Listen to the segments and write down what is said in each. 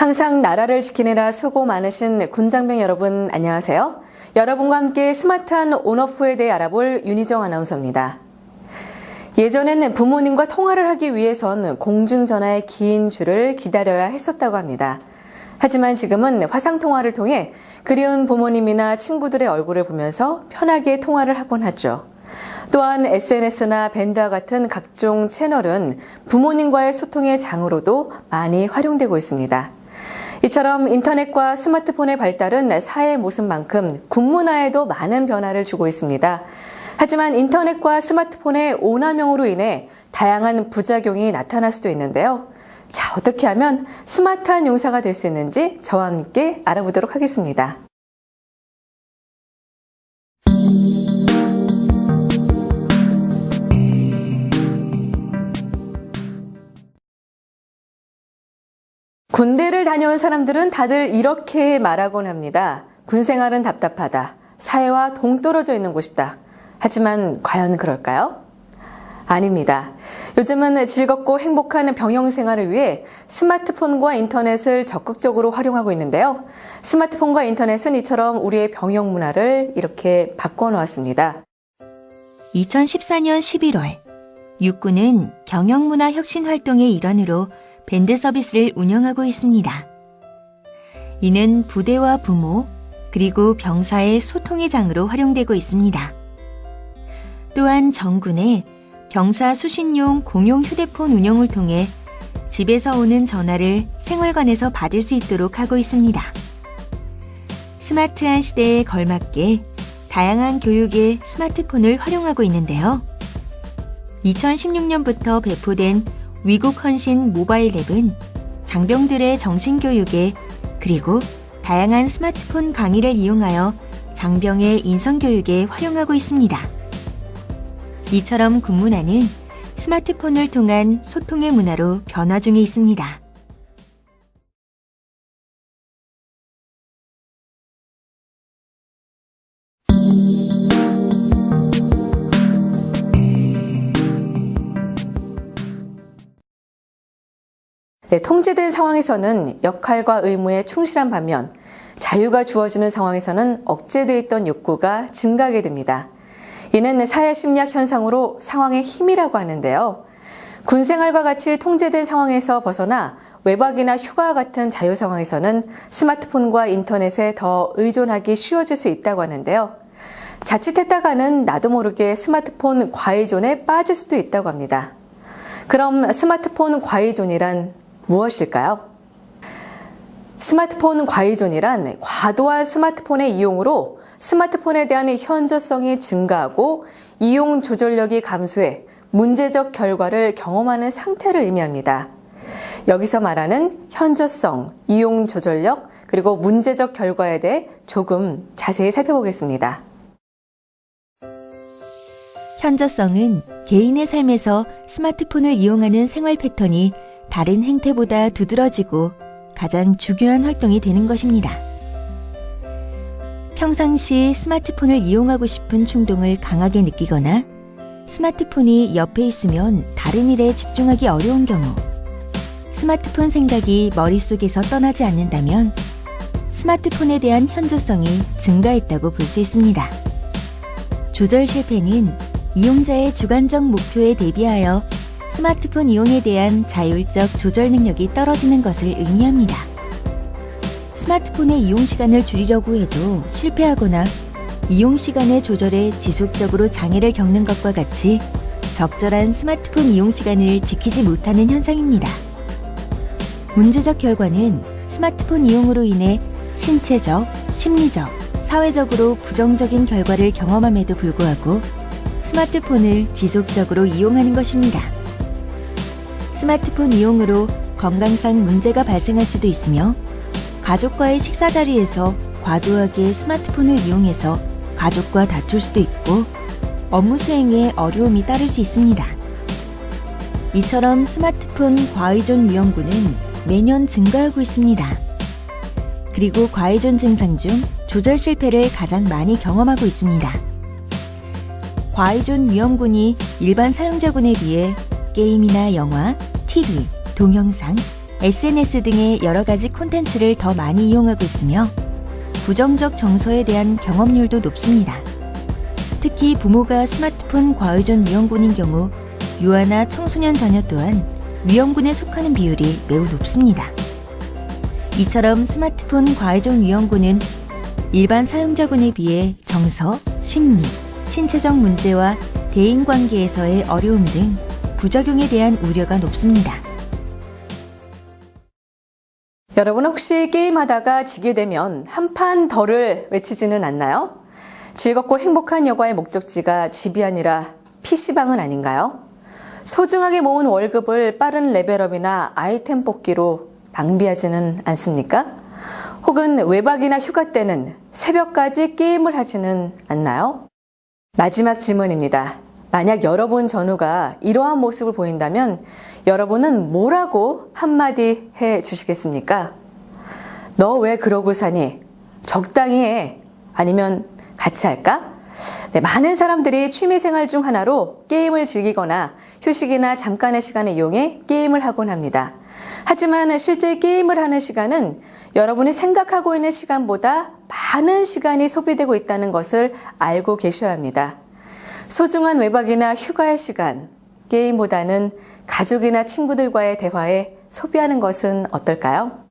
항상 나라를 지키느라 수고 많으신 군장병 여러분 안녕하세요. 여러분과 함께 스마트한 온오프에 대해 알아볼 윤희정 아나운서입니다. 예전에는 부모님과 통화를 하기 위해선 공중전화의 긴 줄을 기다려야 했었다고 합니다. 하지만 지금은 화상통화를 통해 그리운 부모님이나 친구들의 얼굴을 보면서 편하게 통화를 하곤 하죠. 또한 SNS나 밴드와 같은 각종 채널은 부모님과의 소통의 장으로도 많이 활용되고 있습니다. 이처럼 인터넷과 스마트폰의 발달은 사회의 모습만큼 군문화에도 많은 변화를 주고 있습니다. 하지만 인터넷과 스마트폰의 오남용으로 인해 다양한 부작용이 나타날 수도 있는데요. 자, 어떻게 하면 스마트한 용사가 될 수 있는지 저와 함께 알아보도록 하겠습니다. 군대를 다녀온 사람들은 다들 이렇게 말하곤 합니다. 군 생활은 답답하다. 사회와 동떨어져 있는 곳이다. 하지만 과연 그럴까요? 아닙니다. 요즘은 즐겁고 행복한 병영 생활을 위해 스마트폰과 인터넷을 적극적으로 활용하고 있는데요. 스마트폰과 인터넷은 이처럼 우리의 병영 문화를 이렇게 바꿔놓았습니다. 2014년 11월 육군은 경영문화 혁신 활동의 일환으로 밴드 서비스를 운영하고 있습니다. 이는 부대와 부모 그리고 병사의 소통의 장으로 활용되고 있습니다. 또한 정군의 병사 수신용 공용 휴대폰 운영을 통해 집에서 오는 전화를 생활관에서 받을 수 있도록 하고 있습니다. 스마트한 시대에 걸맞게 다양한 교육에 스마트폰을 활용하고 있는데요. 2016년부터 배포된 위국 헌신 모바일 앱은 장병들의 정신교육에 그리고 다양한 스마트폰 강의를 이용하여 장병의 인성교육에 활용하고 있습니다. 이처럼 군문화는 스마트폰을 통한 소통의 문화로 변화 중에 있습니다. 통제된 상황에서는 역할과 의무에 충실한 반면 자유가 주어지는 상황에서는 억제돼 있던 욕구가 증가하게 됩니다. 이는 사회 심리학 현상으로 상황의 힘이라고 하는데요. 군 생활과 같이 통제된 상황에서 벗어나 외박이나 휴가 같은 자유 상황에서는 스마트폰과 인터넷에 더 의존하기 쉬워질 수 있다고 하는데요. 자칫했다가는 나도 모르게 스마트폰 과의존에 빠질 수도 있다고 합니다. 그럼 스마트폰 과의존이란 무엇일까요? 스마트폰 과의존이란 과도한 스마트폰의 이용으로 스마트폰에 대한 현저성이 증가하고 이용 조절력이 감소해 문제적 결과를 경험하는 상태를 의미합니다. 여기서 말하는 현저성, 이용 조절력, 그리고 문제적 결과에 대해 조금 자세히 살펴보겠습니다. 현저성은 개인의 삶에서 스마트폰을 이용하는 생활 패턴이 다른 행태보다 두드러지고 가장 중요한 활동이 되는 것입니다. 평상시 스마트폰을 이용하고 싶은 충동을 강하게 느끼거나 스마트폰이 옆에 있으면 다른 일에 집중하기 어려운 경우, 스마트폰 생각이 머릿속에서 떠나지 않는다면 스마트폰에 대한 현저성이 증가했다고 볼 수 있습니다. 조절 실패는 이용자의 주관적 목표에 대비하여 스마트폰 이용에 대한 자율적 조절 능력이 떨어지는 것을 의미합니다. 스마트폰의 이용 시간을 줄이려고 해도 실패하거나 이용 시간의 조절에 지속적으로 장애를 겪는 것과 같이 적절한 스마트폰 이용 시간을 지키지 못하는 현상입니다. 문제적 결과는 스마트폰 이용으로 인해 신체적, 심리적, 사회적으로 부정적인 결과를 경험함에도 불구하고 스마트폰을 지속적으로 이용하는 것입니다. 스마트폰 이용으로 건강상 문제가 발생할 수도 있으며 가족과의 식사 자리에서 과도하게 스마트폰을 이용해서 가족과 다툴 수도 있고 업무 수행에 어려움이 따를 수 있습니다. 이처럼 스마트폰 과의존 위험군은 매년 증가하고 있습니다. 그리고 과의존 증상 중 조절 실패를 가장 많이 경험하고 있습니다. 과의존 위험군이 일반 사용자군에 비해 게임이나 영화, TV, 동영상, SNS 등의 여러 가지 콘텐츠를 더 많이 이용하고 있으며 부정적 정서에 대한 경험률도 높습니다. 특히 부모가 스마트폰 과의존 위험군인 경우 유아나 청소년 자녀 또한 위험군에 속하는 비율이 매우 높습니다. 이처럼 스마트폰 과의존 위험군은 일반 사용자군에 비해 정서, 심리, 신체적 문제와 대인관계에서의 어려움 등 부작용에 대한 우려가 높습니다. 여러분 혹시 게임하다가 지게 되면 한 판 더를 외치지는 않나요? 즐겁고 행복한 여가의 목적지가 집이 아니라 PC방은 아닌가요? 소중하게 모은 월급을 빠른 레벨업이나 아이템 뽑기로 낭비하지는 않습니까? 혹은 외박이나 휴가 때는 새벽까지 게임을 하지는 않나요? 마지막 질문입니다. 만약 여러분 전후가 이러한 모습을 보인다면 여러분은 뭐라고 한마디 해 주시겠습니까? 너 왜 그러고 사니? 적당히 해. 아니면 같이 할까? 네, 많은 사람들이 취미생활 중 하나로 게임을 즐기거나 휴식이나 잠깐의 시간을 이용해 게임을 하곤 합니다. 하지만 실제 게임을 하는 시간은 여러분이 생각하고 있는 시간보다 많은 시간이 소비되고 있다는 것을 알고 계셔야 합니다. 소중한 외박이나 휴가의 시간, 게임보다는 가족이나 친구들과의 대화에 소비하는 것은 어떨까요?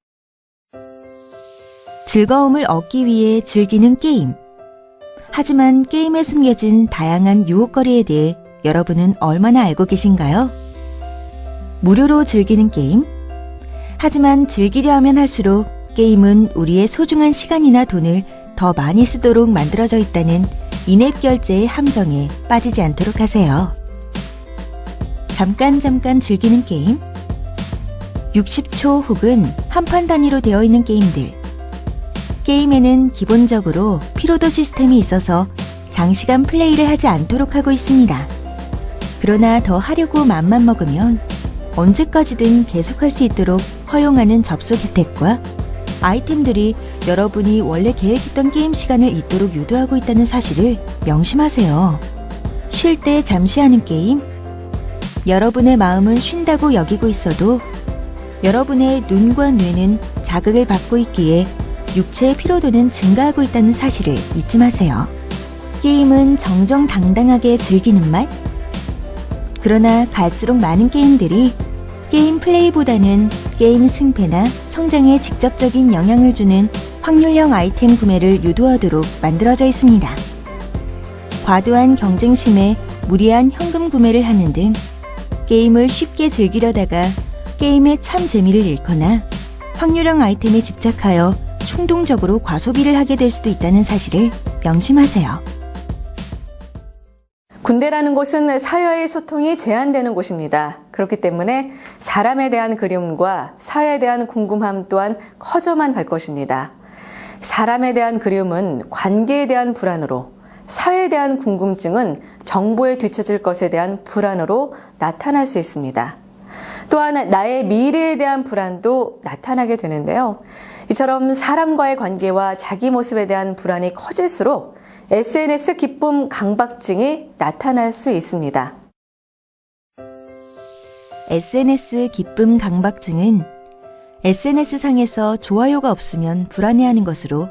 즐거움을 얻기 위해 즐기는 게임. 하지만 게임에 숨겨진 다양한 유혹거리에 대해 여러분은 얼마나 알고 계신가요? 무료로 즐기는 게임? 하지만 즐기려 하면 할수록 게임은 우리의 소중한 시간이나 돈을 더 많이 쓰도록 만들어져 있다는 인앱 결제의 함정에 빠지지 않도록 하세요. 잠깐 잠깐 즐기는 게임? 60초 혹은 한판 단위로 되어 있는 게임들. 게임에는 기본적으로 피로도 시스템이 있어서 장시간 플레이를 하지 않도록 하고 있습니다. 그러나 더 하려고 맘만 먹으면 언제까지든 계속할 수 있도록 허용하는 접속 혜택과 아이템들이 여러분이 원래 계획했던 게임 시간을 잊도록 유도하고 있다는 사실을 명심하세요. 쉴 때 잠시 하는 게임? 여러분의 마음은 쉰다고 여기고 있어도 여러분의 눈과 뇌는 자극을 받고 있기에 육체의 피로도는 증가하고 있다는 사실을 잊지 마세요. 게임은 정정당당하게 즐기는 맛? 그러나 갈수록 많은 게임들이 게임 플레이보다는 게임 승패나 성장에 직접적인 영향을 주는 확률형 아이템 구매를 유도하도록 만들어져 있습니다. 과도한 경쟁심에 무리한 현금 구매를 하는 등 게임을 쉽게 즐기려다가 게임의 참 재미를 잃거나 확률형 아이템에 집착하여 충동적으로 과소비를 하게 될 수도 있다는 사실을 명심하세요. 군대라는 곳은 사회의 소통이 제한되는 곳입니다. 그렇기 때문에 사람에 대한 그리움과 사회에 대한 궁금함 또한 커져만 갈 것입니다. 사람에 대한 그리움은 관계에 대한 불안으로, 사회에 대한 궁금증은 정보에 뒤처질 것에 대한 불안으로 나타날 수 있습니다. 또한 나의 미래에 대한 불안도 나타나게 되는데요. 이처럼 사람과의 관계와 자기 모습에 대한 불안이 커질수록 SNS 기쁨 강박증이 나타날 수 있습니다. SNS 기쁨 강박증은 SNS상에서 좋아요가 없으면 불안해하는 것으로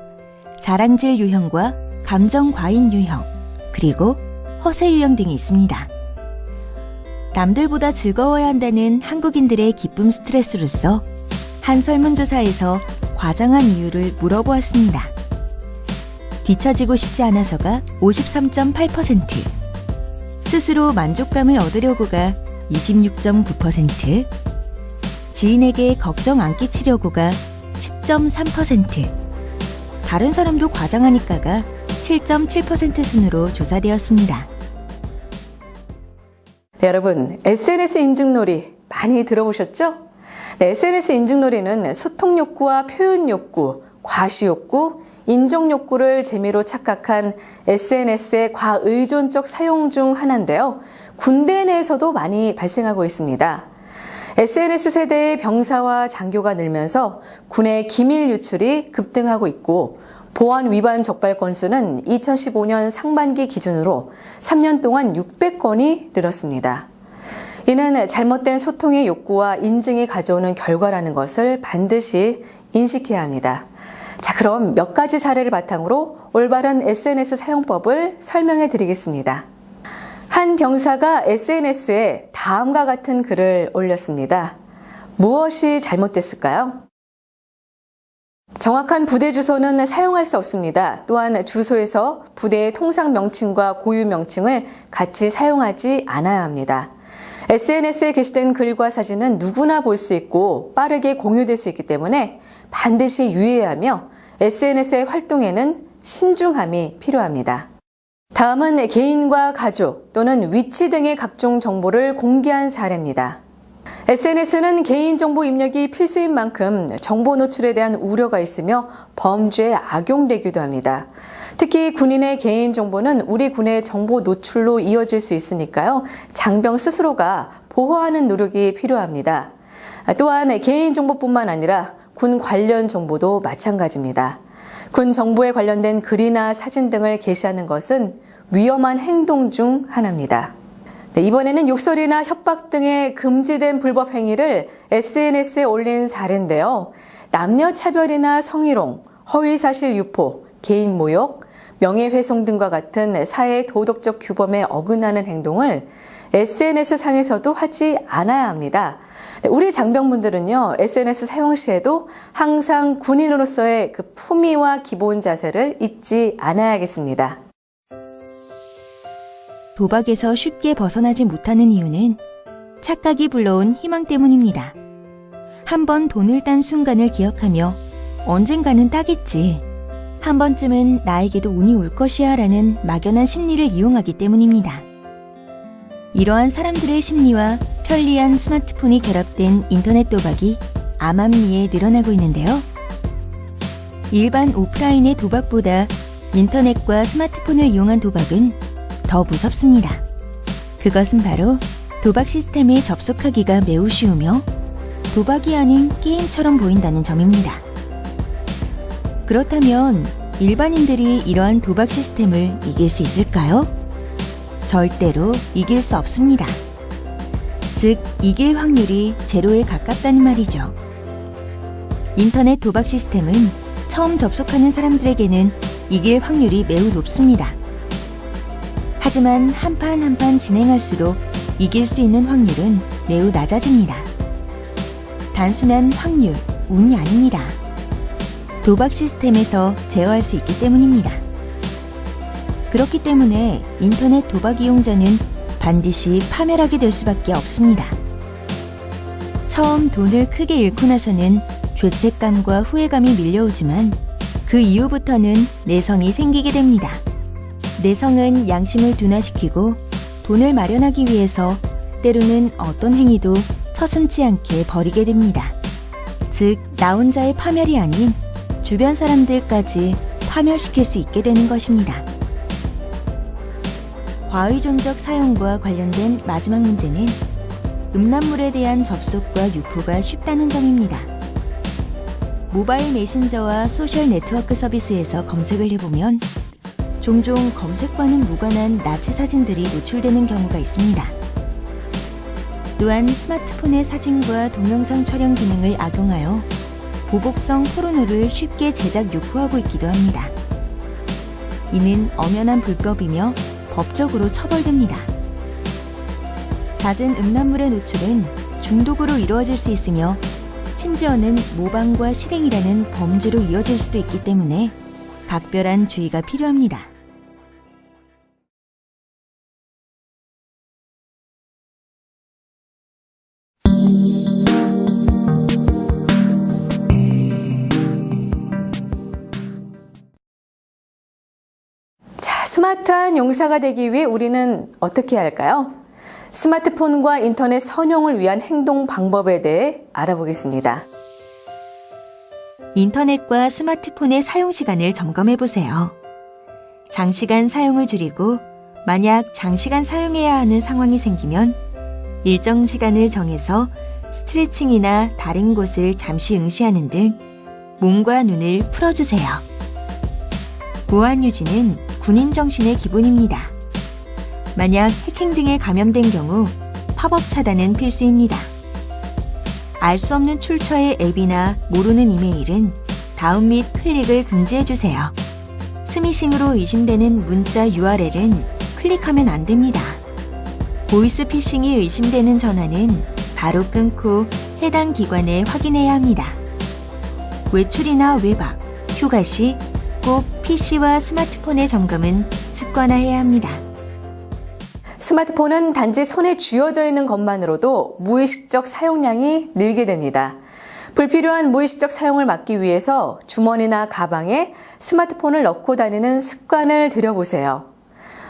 자랑질 유형과 감정 과잉 유형, 그리고 허세 유형 등이 있습니다. 남들보다 즐거워야 한다는 한국인들의 기쁨 스트레스로서 한 설문조사에서 과장한 이유를 물어보았습니다. 뒤처지고 싶지 않아서가 53.8%, 스스로 만족감을 얻으려고가 26.9%, 지인에게 걱정 안 끼치려고가 10.3%, 다른 사람도 과장하니까가 7.7% 순으로 조사되었습니다. 네, 여러분, SNS 인증놀이 많이 들어보셨죠? 네, SNS 인증놀이는 소통 욕구와 표현 욕구, 과시 욕구, 인정 욕구를 재미로 착각한 SNS의 과의존적 사용 중 하나인데요. 군대 내에서도 많이 발생하고 있습니다. SNS 세대의 병사와 장교가 늘면서 군의 기밀 유출이 급등하고 있고 보안 위반 적발 건수는 2015년 상반기 기준으로 3년 동안 600건이 늘었습니다. 이는 잘못된 소통의 욕구와 인증이 가져오는 결과라는 것을 반드시 인식해야 합니다. 자, 그럼 몇 가지 사례를 바탕으로 올바른 SNS 사용법을 설명해 드리겠습니다. 한 병사가 SNS에 다음과 같은 글을 올렸습니다. 무엇이 잘못됐을까요? 정확한 부대 주소는 사용할 수 없습니다. 또한 주소에서 부대의 통상 명칭과 고유 명칭을 같이 사용하지 않아야 합니다. SNS에 게시된 글과 사진은 누구나 볼 수 있고 빠르게 공유될 수 있기 때문에 반드시 유의해야 하며 SNS의 활동에는 신중함이 필요합니다. 다음은 개인과 가족 또는 위치 등의 각종 정보를 공개한 사례입니다. SNS는 개인정보 입력이 필수인 만큼 정보 노출에 대한 우려가 있으며 범죄에 악용되기도 합니다. 특히 군인의 개인정보는 우리 군의 정보 노출로 이어질 수 있으니까요. 장병 스스로가 보호하는 노력이 필요합니다. 또한 개인정보뿐만 아니라 군 관련 정보도 마찬가지입니다. 군 정보에 관련된 글이나 사진 등을 게시하는 것은 위험한 행동 중 하나입니다. 네, 이번에는 욕설이나 협박 등의 금지된 불법 행위를 SNS에 올린 사례인데요. 남녀 차별이나 성희롱, 허위사실 유포, 개인 모욕, 명예훼손 등과 같은 사회 도덕적 규범에 어긋나는 행동을 SNS 상에서도 하지 않아야 합니다. 네, 우리 장병분들은요, SNS 사용 시에도 항상 군인으로서의 그 품위와 기본 자세를 잊지 않아야겠습니다. 도박에서 쉽게 벗어나지 못하는 이유는 착각이 불러온 희망 때문입니다. 한번 돈을 딴 순간을 기억하며 언젠가는 따겠지. 한 번쯤은 나에게도 운이 올 것이야 라는 막연한 심리를 이용하기 때문입니다. 이러한 사람들의 심리와 편리한 스마트폰이 결합된 인터넷 도박이 암암리에 늘어나고 있는데요. 일반 오프라인의 도박보다 인터넷과 스마트폰을 이용한 도박은 더 무섭습니다. 그것은 바로 도박 시스템에 접속하기가 매우 쉬우며 도박이 아닌 게임처럼 보인다는 점입니다. 그렇다면 일반인들이 이러한 도박 시스템을 이길 수 있을까요? 절대로 이길 수 없습니다. 즉, 이길 확률이 제로에 가깝다는 말이죠. 인터넷 도박 시스템은 처음 접속하는 사람들에게는 이길 확률이 매우 높습니다. 하지만 한 판 한 판 진행할수록 이길 수 있는 확률은 매우 낮아집니다. 단순한 확률, 운이 아닙니다. 도박 시스템에서 제어할 수 있기 때문입니다. 그렇기 때문에 인터넷 도박 이용자는 반드시 파멸하게 될 수밖에 없습니다. 처음 돈을 크게 잃고 나서는 죄책감과 후회감이 밀려오지만 그 이후부터는 내성이 생기게 됩니다. 내성은 양심을 둔화시키고 돈을 마련하기 위해서 때로는 어떤 행위도 서슴지 않게 버리게 됩니다. 즉, 나 혼자의 파멸이 아닌 주변 사람들까지 파멸시킬 수 있게 되는 것입니다. 과의존적 사용과 관련된 마지막 문제는 음란물에 대한 접속과 유포가 쉽다는 점입니다. 모바일 메신저와 소셜 네트워크 서비스에서 검색을 해보면 종종 검색과는 무관한 나체 사진들이 노출되는 경우가 있습니다. 또한 스마트폰의 사진과 동영상 촬영 기능을 악용하여 보복성 포르노를 쉽게 제작 유포하고 있기도 합니다. 이는 엄연한 불법이며 법적으로 처벌됩니다. 잦은 음란물의 노출은 중독으로 이루어질 수 있으며 심지어는 모방과 실행이라는 범죄로 이어질 수도 있기 때문에 각별한 주의가 필요합니다. 자, 스마트한 용사가 되기 위해 우리는 어떻게 해야 할까요? 스마트폰과 인터넷 선용을 위한 행동 방법에 대해 알아보겠습니다. 인터넷과 스마트폰의 사용 시간을 점검해 보세요. 장시간 사용을 줄이고 만약 장시간 사용해야 하는 상황이 생기면 일정 시간을 정해서 스트레칭이나 다른 곳을 잠시 응시하는 등 몸과 눈을 풀어주세요. 보안 유지는 군인 정신의 기본입니다. 만약 해킹 등에 감염된 경우 팝업 차단은 필수입니다. 알 수 없는 출처의 앱이나 모르는 이메일은 다운 및 클릭을 금지해주세요. 스미싱으로 의심되는 문자 URL은 클릭하면 안 됩니다. 보이스 피싱이 의심되는 전화는 바로 끊고 해당 기관에 확인해야 합니다. 외출이나 외박, 휴가 시 꼭 PC와 스마트폰의 점검은 습관화해야 합니다. 스마트폰은 단지 손에 쥐어져 있는 것만으로도 무의식적 사용량이 늘게 됩니다. 불필요한 무의식적 사용을 막기 위해서 주머니나 가방에 스마트폰을 넣고 다니는 습관을 들여보세요.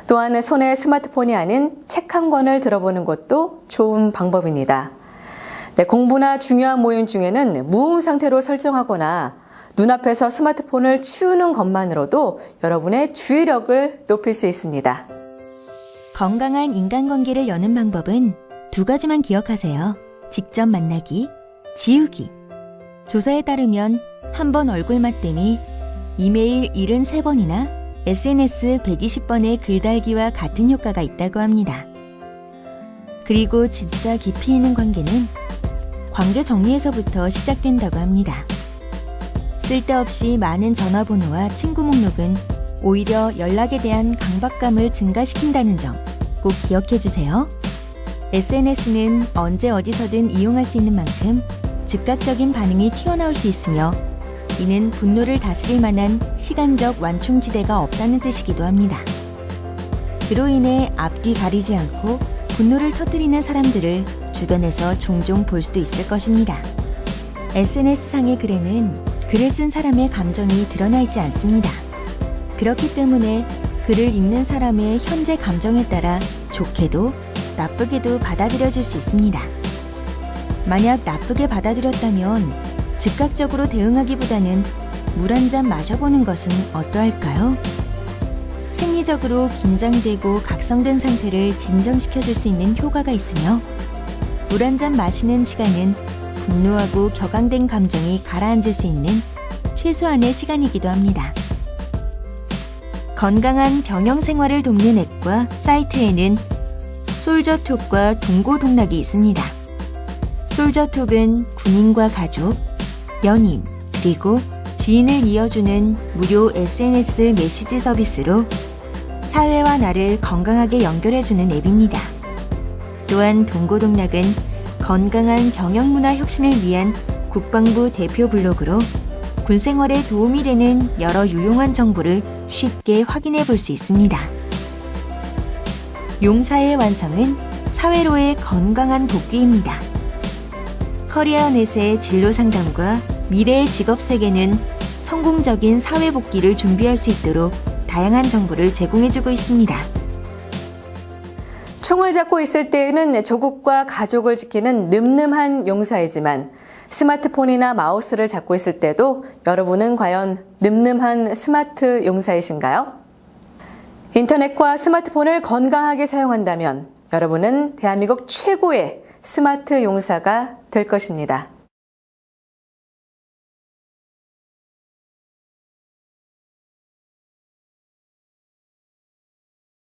또한 손에 스마트폰이 아닌 책 한 권을 들어보는 것도 좋은 방법입니다. 네, 공부나 중요한 모임 중에는 무음 상태로 설정하거나 눈앞에서 스마트폰을 치우는 것만으로도 여러분의 주의력을 높일 수 있습니다. 건강한 인간관계를 여는 방법은 두 가지만 기억하세요. 직접 만나기, 지우기. 조사에 따르면 한 번 얼굴 맞댐이 이메일 73번이나 SNS 120번의 글달기와 같은 효과가 있다고 합니다. 그리고 진짜 깊이 있는 관계는 관계 정리에서부터 시작된다고 합니다. 쓸데없이 많은 전화번호와 친구 목록은 오히려 연락에 대한 강박감을 증가시킨다는 점 꼭 기억해 주세요. SNS는 언제 어디서든 이용할 수 있는 만큼 즉각적인 반응이 튀어나올 수 있으며 이는 분노를 다스릴 만한 시간적 완충지대가 없다는 뜻이기도 합니다. 그로 인해 앞뒤 가리지 않고 분노를 터뜨리는 사람들을 주변에서 종종 볼 수도 있을 것입니다. SNS상의 글에는 글을 쓴 사람의 감정이 드러나 있지 않습니다. 그렇기 때문에 글을 읽는 사람의 현재 감정에 따라 좋게도 나쁘게도 받아들여질 수 있습니다. 만약 나쁘게 받아들였다면 즉각적으로 대응하기보다는 물 한 잔 마셔보는 것은 어떠할까요? 생리적으로 긴장되고 각성된 상태를 진정시켜줄 수 있는 효과가 있으며 물 한 잔 마시는 시간은 분노하고 격앙된 감정이 가라앉을 수 있는 최소한의 시간이기도 합니다. 건강한 병영 생활을 돕는 앱과 사이트에는 솔저톡과 동고동락이 있습니다. 솔저톡은 군인과 가족, 연인, 그리고 지인을 이어주는 무료 SNS 메시지 서비스로 사회와 나를 건강하게 연결해주는 앱입니다. 또한 동고동락은 건강한 병영문화 혁신을 위한 국방부 대표 블로그로 군 생활에 도움이 되는 여러 유용한 정보를 쉽게 확인해 볼 수 있습니다. 용사의 완성은 사회로의 건강한 복귀입니다. 커리어넷의 진로 상담과 미래의 직업 세계는 성공적인 사회 복귀를 준비할 수 있도록 다양한 정보를 제공해주고 있습니다. 총을 잡고 있을 때에는 조국과 가족을 지키는 늠름한 용사이지만 스마트폰이나 마우스를 잡고 있을 때도 여러분은 과연 늠름한 스마트 용사이신가요? 인터넷과 스마트폰을 건강하게 사용한다면 여러분은 대한민국 최고의 스마트 용사가 될 것입니다.